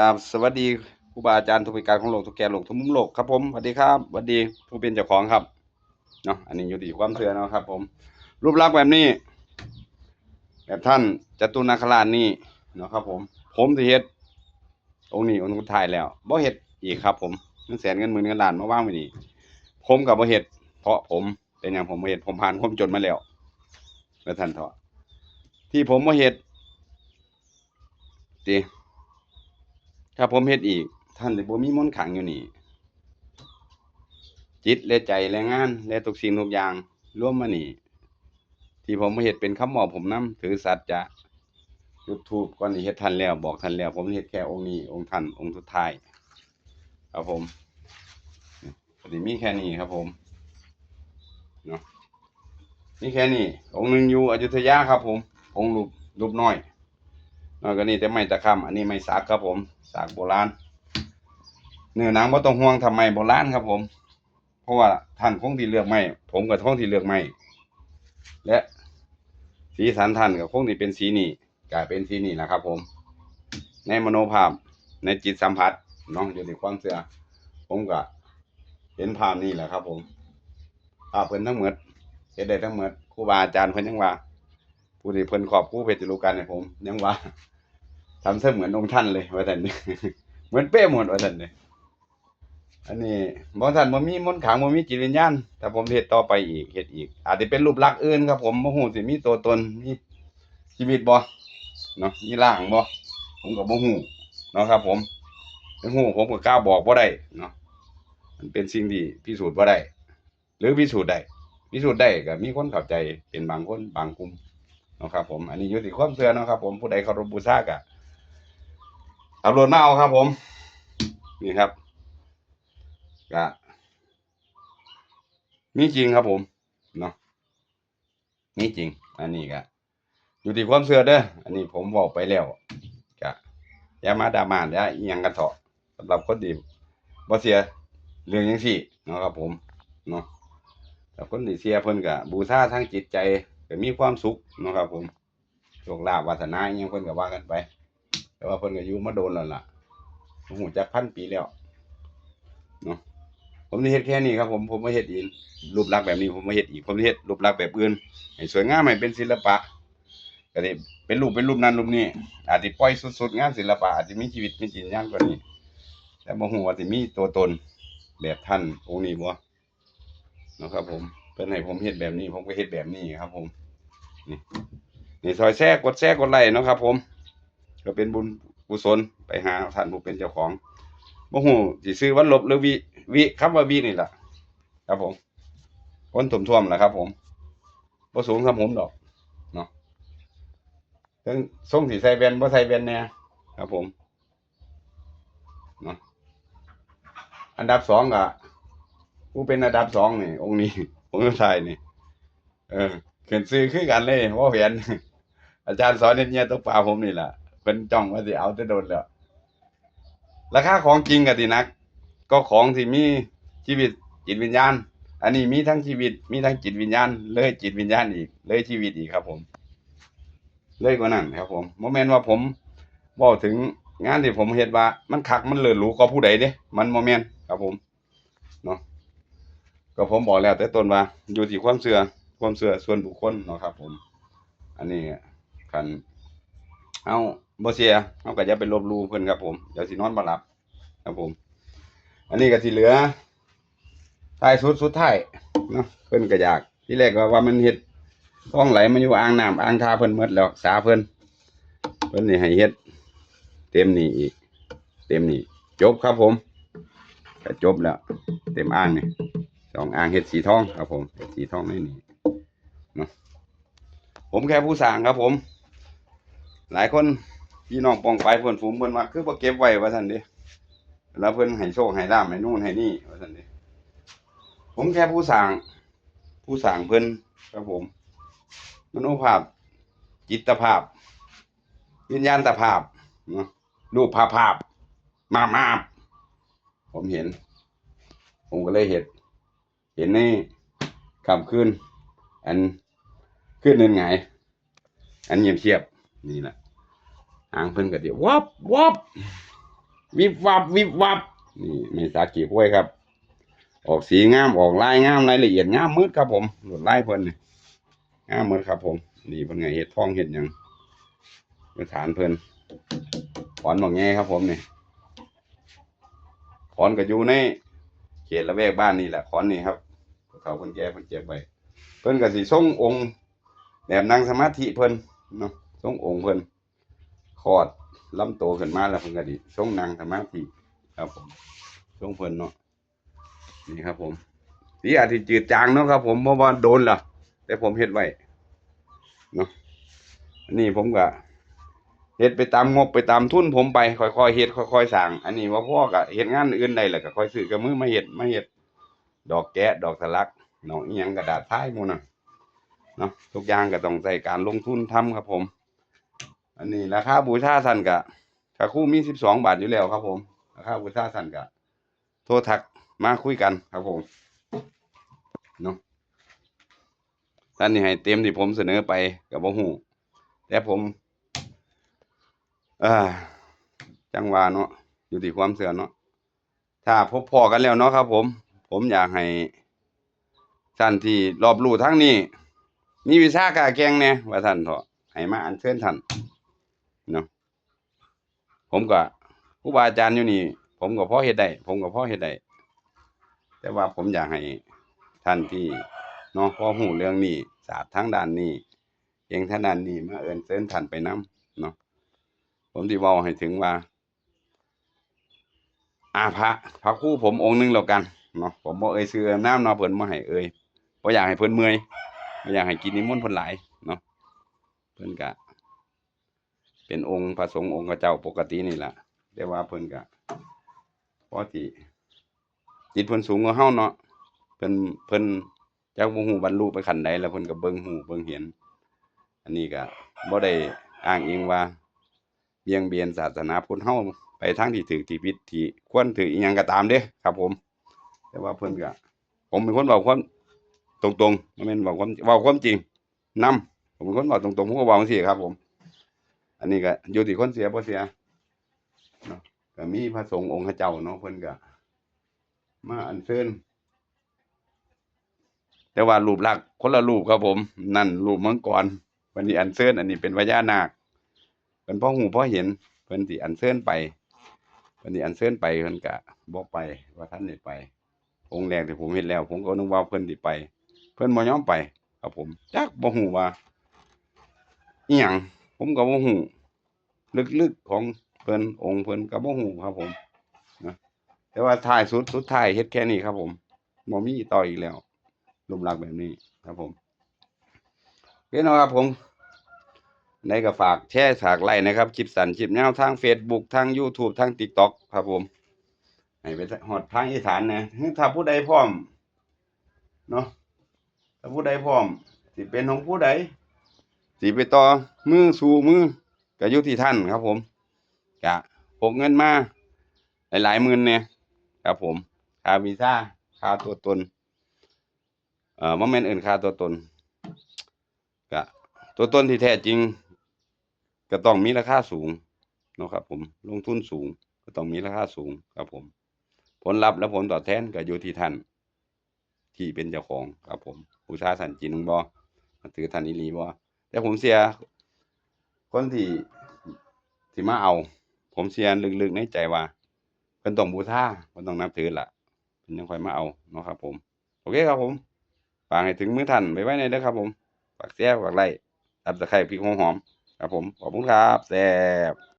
ครับสวัสดีครูบาอาจารย์ทุกประการของโลกทุกแก่โลกทุกมุมโลกครับผมสวัสดีครับสวัสดีผู้เป็นเจ้าของครับเนาะอันนี้อยู่ที่ความเชื่อเนาะครับ ผม รูปลักษณ์แบบนี้ แบบท่านจตุนาคราชนี่เนาะครับ ผม ผมสิเฮ็ดองค์นี้องค์สุดท้ายแล้วบ่เฮ็ดอีกครับ ผมเงินแสนเงินหมื่นเงินล้านมาว่างไว้นี่ผมกับบ่เฮ็ดเพราะผมเป็นอย่างผมบ่เฮ็ดผมผ่านความจนมาแล้วแล้วท่านเถาะที่ผมบ่เฮ็ดติ ถ้าผมเฮ็ดอีก ท่านสิบ่มีมนขังอยู่นี่ จิตและใจและงาน และทุกสิ่งทุกอย่างรวมมานี่ ที่ผมมาเฮ็ดเป็นคำบอกผมนํถือสัจจะจุดธูปก่อนที่เฮ็ดท่านแล้ว บอกท่านแล้ว ผมเฮ็ดแค่องค์นี้ องค์ท่านองค์สุดท้ายครับผมก็สิมีแค่นี้ครับผมเนาะมีแค่นี้องค์หนึ่งอยู่อยุธยาครับผม องค์รูปรูปน้อย อกจากนี้แต่ไม้ตะคำอันนี้ไม้สักครับผมสักโบราณ เนื้อหนังบ่ต้องห่วงทำไมโบราณครับผม เพราะว่าท่านคงที่เลือกไม้ผมกับคงที่เลือกไม้และสีสันท่านกับคงที่เป็นสีนี้กลายเป็นสีนี้นะครับ ผม ในมโนภาพในจิตสัมผัสเนาะอยู่ในความเชื่อผมก็เห็นภาพนี้แหละครับ ผมภาพเพิ่นทั้งหมดเฮ็ดได้ทั้งหมดครูบาอาจารย์เพิ่นยังว่าผู้ที่เพิ่นขอบผู้เพชรลูกกันให้ผมยังว่า ทำเสมือนองค์ท่านเลยว่าท่านเหมือนเป๊ะหมดว่าท่านเนี่ยอันนี้บ่ท่านบ่มีมนต์ขลังบ่มีจิตวิญญาณถ้าผมเฮ็ดต่อไปอีกเฮ็ดอีก อาจจะเป็นรูปลักษณ์อื่นครับ ผมบ่ฮู้สิมีตัวตนมีชีวิตบ่เนาะมีร่างบ่ผมก็บ่ฮู้เนาะครับ ผมถึงฮู้ผมก็กล้าบอกบ่ได้เนาะมันเป็นสิ่งที่พิสูจน์บ่ได้ หรือพิสูจน์ได้พิสูจน์ได้ก็มีคนเข้าใจเป็นบางคนบางกลุ่มเนาะครับ ผม อันนี้อยู่ที่ความเชื่อเนาะครับ ผมผู้ใดเคารพบูชากะตำรวจมาเอาครับผม นี่ครับกะมีจริงครับผมเนาะมีจริง อันนี้กะอยู่ที่ความเชื่อเด้ออันนี้ผมบอกไปแล้วกะอย่ามาดามาอย่าอียังกันเถาะสำหรับคนดีบ่เสียเรื่องจังซี่เนาะครับผมเนาะแต่คนที่เสียเพิ่นกะบูชาทางจิตใจก็มีความสุขเนาะครับผมโชคลาภวาสนาอหยังเพิ่นก็ว่ากันไป แต่ว่าเพิ่นก็อยู่มาโดนแล้วล่ะผมหูจักพันปีแล้วเนาะผมสิเฮ็ดแค่นี้ครับผมผมบ่เฮ็ดอีกรูปลักษณ์แบบนี้ผมบ่เฮ็ดอีกผมเฮ็ดรูปลักษณ์แบบอื่นให้สวยงามให้เป็นศิลปะก็ได้เป็นรูปเป็นรูปนั้นรูปนี้อาจสิปล่อยสุดๆงานศิลปะอาจจะมีชีวิตมีจิตวิญญาณกว่านี้แต่บ่ฮู้ว่าสิมีตัวตนแบบท่านองค์นี้บ่นะครับ ผมเพิ่นให้ผมเฮ็ดแบบนี้ ผมก็เฮ็ดแบบนี้ครับ ผมนี่นี่ซอยแทรกกดแทรกกดไลค์นะครับ ผม ก็เป็นบุญกุศลไปหาท่านผู้เป็นเจ้าของบ่ฮู้สิซื้อวันลบหรือวิวิคำว่าวินี่ล่ะ ครับผมคนถ่วมๆล่ะครับ ผมบ่สูงสำผมดอกเนาะถึงทรงสิใส่แว่นบ่ใส่แว่นแน่ครับผมเนาะอันดับสองก็ผู้เป็นอันดับสองนี่ องค์นี้องค์สุดท้ายนี่ เออเขียนซื้อคือกันเลยว่าเห็นอาจารย์สอนเนี่ยต้องปลาผมนี่แหละ เป็นจ้องว่าสิเอาจะโดนแล้วราคาของจริงกับที่นัก ก็ของที่มีชีวิตจิตวิญญาณ อันนี้มีทั้งชีวิต มีทั้งจิตวิญญาณ เลยจิตวิญญาณอีก เลยชีวิตอีกครับผม เลยกว่านั้นครับผมโมเมนต์ว่าผมบอกถึงงานที่ผมเห็นว่า มันคักมันเลิศหรูก็ผู้ใดเด้มันโมเมนต์ครับผมเนาะก็ผมบอกแล้ว แต่ต้นว่า อยู่ที่ความเชื่อความเชื่อส่วนบุคคลเนาะครับ ผม อันนี้คันเอา บ่เสียเอาก็อย่าไปลบลูเพิ่นครับผมเดี๋ยวสินอนบ่หลับครับผม อันนี้ก็สิเหลือท้ายสุดสุดท้ายเนาะเพิ่นก็อยากที่แรกว่าว่ามันเฮ็ดคลองไหลมาอยู่อ่างน้ำอ่างทาเพิ่นหมดแล้วสาเพิ่นเพิ่นนี่ให้เฮ็ด เต็มนี่อีก เต็มนี่จบครับผมก็จบแล้ว เต็มอ่างนี่สองอ่างเฮ็ดสีทองครับผมเฮ็ดสีทองในนี่ผมแค่ผู้สร้างครับผม หลายคน พี่น้องปองไปเพื่อนฝูงเพิ่อนว่าคือบ่เก็บไว้ว่าซั่นเด้แล้วเพิ่อนให้โชคให้ลาภให้นู่นให้นี่ว่าซั่นเด้ผมแค่ผู้สร้างผู้สร้างเพิ่อนครับผมมโนภาพ จิตภาพ วิญญาณตภาพเนาะรูปภาพภาพ มามาผมเห็น ผมก็เลยเห็นเห็นในคำคืนอันขึ้นเนินไง อันเงียบเชียบนี่แหละ หางเพิ่นก็เดียววับวับวิบวับวิบวับนี่เมซากิห้วยครับ ออกสีงามออกลายงามรายละเอียดงามมืดครับผมหลวดลายเพิ่นนี่งามมืดครับ ผม นี่เพิ่นไงเฮ็ดทองเฮ็ดยังเป็นฐานเพิ่นขอนบอกแง่ครับ ผมนี่ขอนก็อยู่ในเขตละแวกบ้านนี่แหละขอนนี่ครับเขาเพิ่นแก่เพิ่นเจ็บไว้เพิ่นก็สิทรงองค์แบบนั่งสมาธิเพิ่นเนาะทรงองค์เพิ่น คอดลำโตขึ้นมาแล้วเพิ่นก็ดิทรงนั่งสมาธิครับผมทรงเพิ่นเนาะนี่ครับ ผมสีอาจจะจืดจางเนาะครับ ผมเพราะว่าโดนล่ะ แต่ผมเฮ็ดไว้เนาะนนี้ผมก็เฮ็ดไปตามงบไปตามทุนผมไปค่อยๆเฮ็ดค่อยๆสั่งอันนี้ว่าพ่อก็เฮ็ดงานอื่นได้แหละก็ค่อยซื้อกับมือมาเฮ็ดมาเฮ็ดดอกแกะดอกสลักเนาะอีหยังกระดาษท้ายหมู่น่ะเนาะทุกอย่างก็ต้องใส่การลงทุนทำครับผม อันนี้ราคาบูชาท่านก็ถ้าคู่มี12บสองบาทอยู่แล้วครับผมราคาบูชาท่านก็โทรทักมาคุยกันครับผมเนาะท่านนี่ให้เต็มที่ผมเสนอไปกับบ่ฮู้แต่ผมอ่าจังหวาเนาะอยู่ที่ความเสื่อเนาะถ้าพบพอกันแล้วเนาะครับ ผม ผมอยากให้ท่านที่รอบรู้ทั้งนี้ มีวิชากาแกงเนี่ยว่าท่านเถาะให้มาอัญเชิญท่าน ผมก็ครูบาอาจารย์อยู่นี่ ผมก็พ่อเฮ็ดได้ผมก็พ่อเฮ็ดได้แต่ว่าผมอยากให้ท่านที่เนาะพ่อหูเรื่องนี้ศาสตร์ทางด้านนี้เก่งทางด้านนี้มาเอิ้นเชิญท่านไปนํเนาะผมสิเว้าให้ถึงว่า อาพระพระคู่ผมองค์หนึงแล้วกันเนาะผมบ่เอ่ยชื่อน้ำเนาะเพิ่นบ่ให้เอ่ยบ่อยากให้เพิ่นเมื่อยบ่อยากให้กินนิมนต์เพิ่นหลายเนาะเพิ่นก็ เป็นองค์พระสงฆ์องค์พระเจ้าปกตินี่แหละแต่ว่าเพิ่นก็พอที่จิตเพิ่นสูงกว่าเฮาเนาะเพิ่นเพิ่นจักบ่ฮู้บรรลุไปขั้นใดแล้วเพิ่นก็เบิ่งฮู้เบิ่งเห็น อันนี้ก็บ่ได้อ้างอิงว่าเบี่ยงเบียนศาสนาพุทธเฮาไปทางที่ถูกที่ผิดที่ควรถืออีหยังก็ตามเด้ครับผม แต่ว่าเพิ่นก็ผมเป็นคนเว้าความตรงๆบ่แม่นเว้าความเว้าความจริงนํผมเป็นคนเว้าตรงๆผมก็เว้าจังซี่ครับผม อันนี้ก็อยู่ที่คนเสียบ่เสียเนาะก็มีพระสงฆ์องค์เจ้าเนาะเพิ่นก็มาอันเชิญแต่ว่ารูปลักษ์คนละรูปครับผม นั่นรูปมังกรวันนี้อันเชิญอันนี้เป็นพญานาคเป็นพ่อหูพ่อเห็นเพิ่นสิอันเชิญไปวันนี้อันเชิญไปเพิ่นก็บ่ไปว่าท่านได้ไป องค์แรกที่ผมเห็นแล้ว ผมก็นึกว่าเพิ่นสิไป เพิ่นบ่ยอมไป ครับผมจักบ่ฮู้ว่าอีหยัง ผมก็บ่ฮู้ลึกๆของเพิ่นองค์เพิ่นก็บ่ฮู้ครับผมนะแต่ว่าท้ายสุดสุดท้ายเฮ็ดแค่นี้ครับ ผมบ่มีต่ออีกแล้วรูปลักแบบนี้ครับผมโอเคเนาะครับผมในก็ฝากแชร์ฝากไลค์นะครับคลิปสันคลิปยาวทาง Facebook ทาง YouTube ทาง TikTok ครับผมให้ไปฮอดทางอีสานนะถ้าผู้ใดพร้อมเนาะถ้าผู้ใดพร้อมสิเป็นของผู้ใด สิไปต่อมือสู่มือก็อยู่ที่ท่านครับ ผมก็พกเงินมาหลายๆหมื่นเนี่ยครับผมค่าวีซ่าค่าตัวตน เอ่อบ่แม่นเอื่นค่าตัวตนก็ตัวตนที่แท้จริง ก็ต้องมีราคาสูงนะครับ ผมลงทุนสูง ก็ต้องมีราคาสูงครับผม ผลลัพธ์และผลตอบแทนก็อยู่ที่ท่าน ที่เป็นเจ้าของครับผมบูชาท่านจริงบ่นับถือท่านอีหลีบ่ แต่ผมเสียคนที่ที่มาเอา ผมเสียลึกๆในใจว่าเพิ่นต้องบูชาเพิ่นต้องนับถือล่ะเพิ่นยังคอยมาเอาเนาะครับ ผม โอเคครับผมฝากให้ถึงมือท่านไว้ไว้ในเด้อครับผมฝากแซ่ฝากไล่ตับตะไคร้พริกหัวหอมครับผมขอบคุณครับแซ่บ